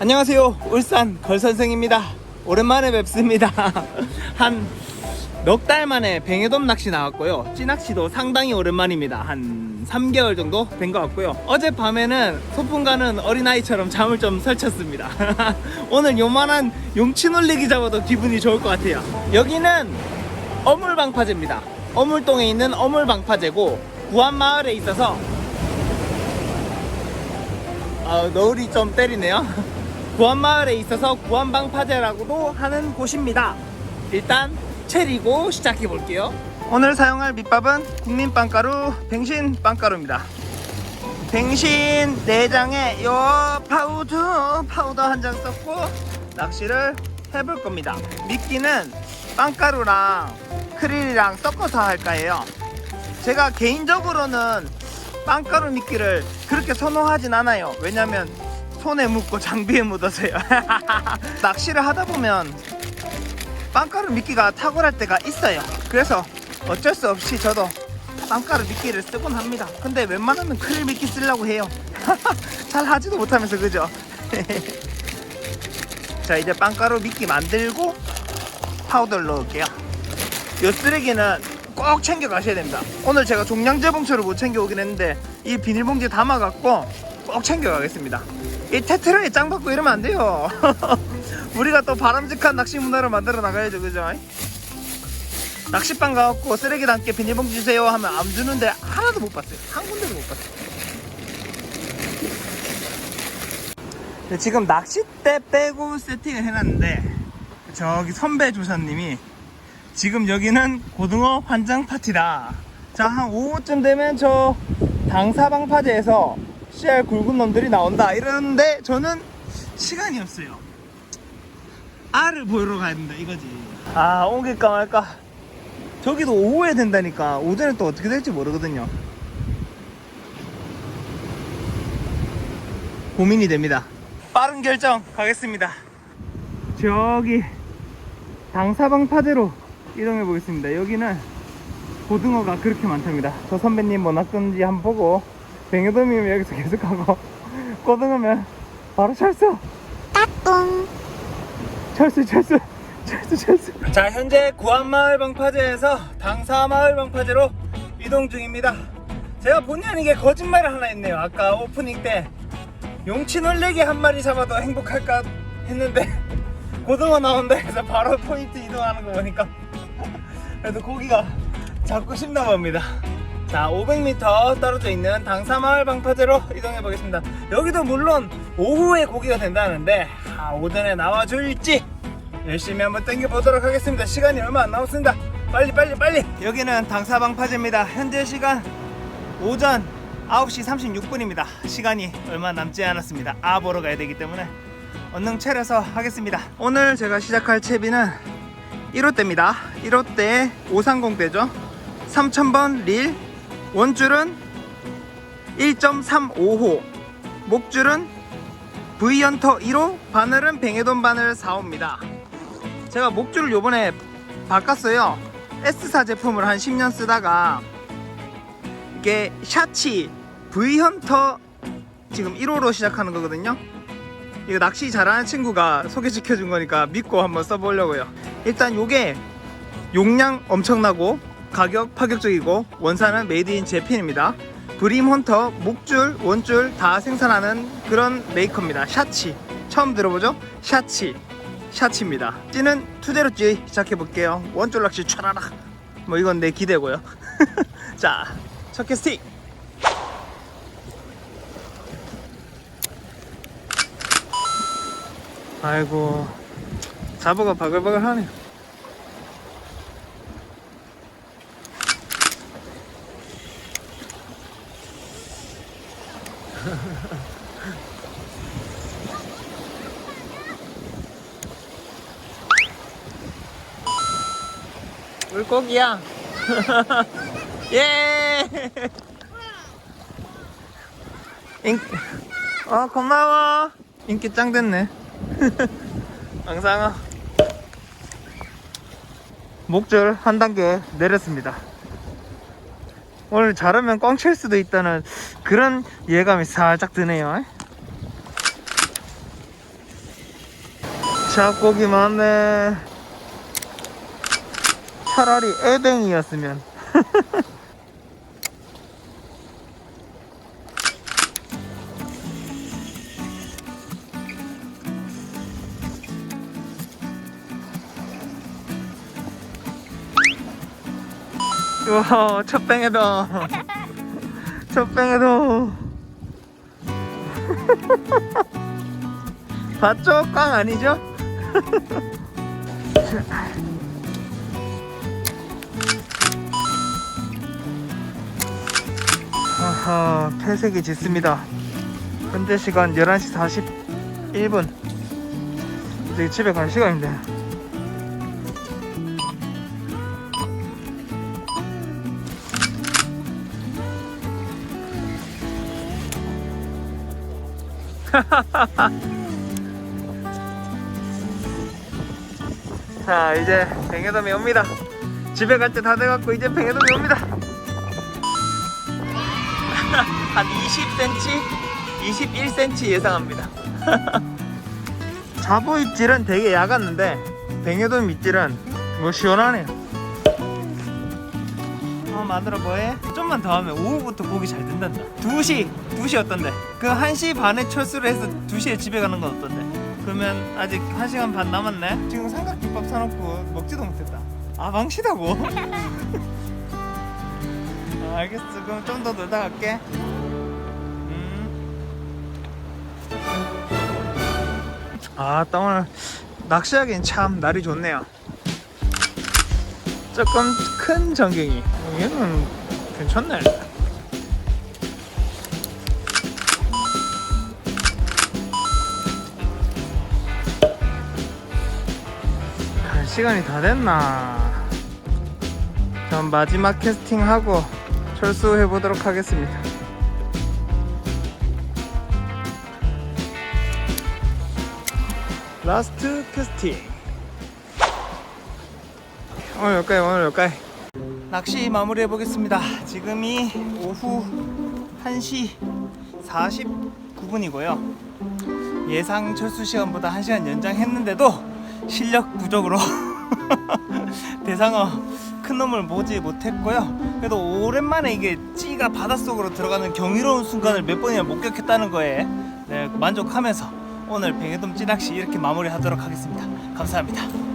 안녕하세요. 울산 걸선생입니다. 오랜만에 뵙습니다. 한 넉 달 만에 뱅에돔 낚시 나왔고요. 찌낚시도 상당히 오랜만입니다. 한 3개월 정도 된 것 같고요. 어젯밤에는 소풍 가는 어린아이처럼 잠을 좀 설쳤습니다. 오늘 요만한 용치 놀리기 잡아도 기분이 좋을 것 같아요. 여기는 어물방파제입니다. 어물동에 있는 어물방파제고 구안마을에 있어서 아, 너울이 좀 때리네요. 구안마을에 있어서 구안방파제라고도 하는 곳입니다. 일단 체리고 시작해 볼게요. 오늘 사용할 밑밥은 국민빵가루 뱅신 빵가루입니다. 뱅신 4장에 요 파우더 파우더 한 장 썼고 낚시를 해볼 겁니다. 미끼는 빵가루랑 크릴이랑 섞어서 할까 해요. 제가 개인적으로는 빵가루 미끼를 그렇게 선호하진 않아요. 왜냐면 손에 묻고 장비에 묻어서요. 낚시를 하다 보면 빵가루 미끼가 탁월할 때가 있어요. 그래서 어쩔 수 없이 저도 빵가루 미끼를 쓰곤 합니다. 근데 웬만하면 크릴 미끼 쓰려고 해요. 잘 하지도 못하면서 그죠? 자 이제 빵가루 미끼 만들고 파우더를 넣을게요. 요 쓰레기는 꼭 챙겨 가셔야 됩니다. 오늘 제가 종량제 봉투를 못 챙겨 오긴 했는데 이 비닐봉지에 담아 갖고 꼭 챙겨 가겠습니다. 이 테트라에 짱 받고 이러면 안 돼요. 우리가 또 바람직한 낚시 문화를 만들어 나가야죠, 그죠? 낚시방 가갖고 쓰레기 담게 비닐봉지 주세요 하면 안 주는데 하나도 못 봤어요. 한 군데도 못 봤어요. 네, 지금 낚싯대 빼고 세팅을 해놨는데 저기 선배 조사님이 지금 여기는 고등어 환장 파티다. 자, 한 오후쯤 되면 저 당사방파제에서 씨알 굵은 놈들이 나온다. 이러는데 저는 시간이 없어요. 알을 보이러 가야 된다, 이거지. 아, 옮길까 말까. 저기도 오후에 된다니까. 오전에 또 어떻게 될지 모르거든요. 고민이 됩니다. 빠른 결정 가겠습니다. 저기 당사방파제로 이동해 보겠습니다. 여기는 고등어가 그렇게 많답니다. 저 선배님 뭐 낚던지 한번 보고 뱅에돔이면 여기서 계속하고 고등어면 바로 철수. 따뚱. 철수 철수 철수 철수. 자 현재 구안마을 방파제에서 당사마을 방파제로 이동 중입니다. 제가 본의 아니게 거짓말을 하나 했네요. 아까 오프닝 때 용치 놀래기 한 마리 잡아도 행복할까 했는데 고등어 나온다 해서 바로 포인트 이동하는 거 보니까 그래도 고기가 잡고 싶나 봅니다. 자, 500m 떨어져 있는 당사마을 방파제로 이동해 보겠습니다. 여기도 물론 오후에 고기가 된다는데 아, 오전에 나와줄지 열심히 한번 땡겨 보도록 하겠습니다. 시간이 얼마 안 남았습니다. 빨리 빨리 빨리. 여기는 당사방파제입니다. 현재 시간 오전 9시 36분입니다. 시간이 얼마 남지 않았습니다. 아 보러 가야 되기 때문에 얼른 차려서 하겠습니다. 오늘 제가 시작할 채비는 1호대입니다. 1호대 530대죠. 3000번 릴. 원줄은 1.35호. 목줄은 V연터 1호. 바늘은 뱅에돈 바늘 4호입니다. 제가 목줄을 요번에 바꿨어요. S사 제품을 한 10년 쓰다가 이게 샤치 V헌터 지금 1호로 시작하는 거거든요. 이거 낚시 잘하는 친구가 소개시켜 준 거니까 믿고 한번 써보려고요. 일단 요게 용량 엄청나고 가격 파격적이고 원산은 메이드 인 제핀입니다. 브림 헌터 목줄 원줄 다 생산하는 그런 메이커입니다. 샤치 처음 들어보죠? 샤치 샤치입니다. 찌는 투대로 찌 시작해 볼게요. 원줄 낚시 촤라락 뭐 이건 내 기대고요. 자 첫 캐스팅 아이고 잡어가 바글바글 하네 물고기야. 예. 인... 어 고마워. 인기 짱 됐네. 왕상어. 목줄 한 단계 내렸습니다. 오늘 잘하면 꽝 칠 수도 있다는 그런 예감이 살짝 드네요. 잡고기 많네 차라리 애댕이였으면 우와 첫 뱅에도 첫 뱅에도 봤죠? 꽝 아니죠? 아하 폐색이 짙습니다. 현재 시간 11시 41분. 이제 집에 갈 시간인데 자 이제 뱅에돔이 옵니다. 집에 갈 때 다 돼갖고 이제 뱅에돔이 옵니다 한 20cm? 21cm 예상합니다 자부 입질은 되게 약았는데 뱅에돔 입질은 뭐 시원하네요 어 마누라 뭐해? 좀만 더 하면 오후부터 고기 잘 된단다 2시 2시 어떤데? 그 1시 반에 철수를 해서 2시에 집에 가는 건 어떤데? 그러면 아직 1시간 반 남았네? 지금 삼각김밥 사놓고 먹지도 못했다 아 망치다고? 아, 알겠어 그럼 좀 더 놀다 갈게 아, 또 오늘 낚시하기엔 참 날이 좋네요. 조금 큰 전갱이. 얘는 괜찮네. 갈 시간이 다 됐나? 전 마지막 캐스팅하고 철수해 보도록 하겠습니다. 라스트 캐스팅. 오늘 여기까지 오늘 여기까지 낚시 마무리해 보겠습니다. 지금이 오후 1시 49분이고요. 예상 철수 시간보다 1시간 연장했는데도 실력 부족으로 대상어 큰 놈을 보지 못했고요. 그래도 오랜만에 이게 찌가 바닷속으로 들어가는 경이로운 순간을 몇 번이나 목격했다는 거에 네, 만족하면서 오늘 뱅에돔 찌낚시 이렇게 마무리하도록 하겠습니다. 감사합니다